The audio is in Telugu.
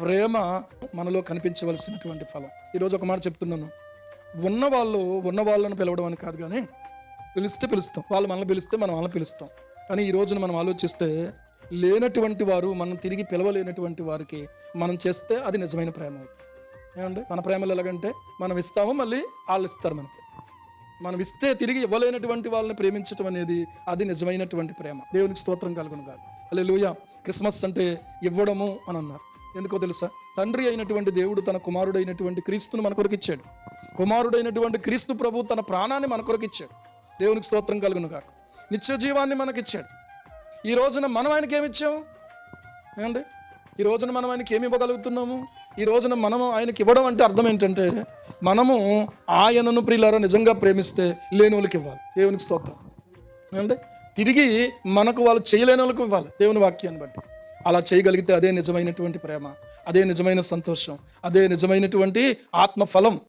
ప్రేమ మనలో కనిపించవలసినటువంటి ఫలం. ఈరోజు ఒక మాట చెప్తున్నాను. ఉన్న వాళ్ళు ఉన్న వాళ్ళను పిలవడం అని కాదు కానీ పిలిస్తే పిలుస్తాం. వాళ్ళు మనల్ని పిలిస్తే మనం వాళ్ళని పిలుస్తాం. కానీ ఈ రోజున మనం ఆలోచిస్తే లేనటువంటి వారు మనం తిరిగి పిలవలేనటువంటి వారికి మనం చేస్తే అది నిజమైన ప్రేమ అవుతుంది. ఏమండి? మన ప్రేమలు ఎలాగంటే మనం ఇస్తాము మళ్ళీ వాళ్ళు ఇస్తారు మనకి. మనం ఇస్తే తిరిగి ఇవ్వలేనటువంటి వాళ్ళని ప్రేమించడం అనేది అది నిజమైనటువంటి ప్రేమ. దేవునికి స్తోత్రం కలుగును కాదు అలే లూయ క్రిస్మస్ అంటే ఇవ్వడము అని అన్నారు. ఎందుకో తెలుసా? తండ్రి అయినటువంటి దేవుడు తన కుమారుడైనటువంటి క్రీస్తును మన కొరకు ఇచ్చాడు. కుమారుడైనటువంటి క్రీస్తు ప్రభు తన ప్రాణాన్ని మన కొరకు ఇచ్చాడు. దేవునికి స్తోత్రం కలుగును కాక నిత్య జీవాన్ని మనకిచ్చాడు ఈ రోజున మనం ఆయనకి ఏమి ఇచ్చాము ఏమండి? ఈ రోజున మనం ఆయనకి ఏమి ఇవ్వగలుగుతున్నాము? ఈ రోజున మనము ఆయనకి ఇవ్వడం అంటే అర్థం ఏంటంటే మనము ఆయనను ప్రియులారా నిజంగా ప్రేమిస్తే లేని వాళ్ళకి ఇవ్వాలి. దేవునికి స్తోత్రం. ఏమండి? తిరిగి మనకు వాళ్ళు చేయలేని వాళ్ళకి ఇవ్వాలి దేవుని వాక్యాన్ని బట్టి. అలా చేయగలిగితే అదే నిజమైనటువంటి ప్రేమ అదే నిజమైన సంతోషం అదే నిజమైనటువంటి ఆత్మ ఫలం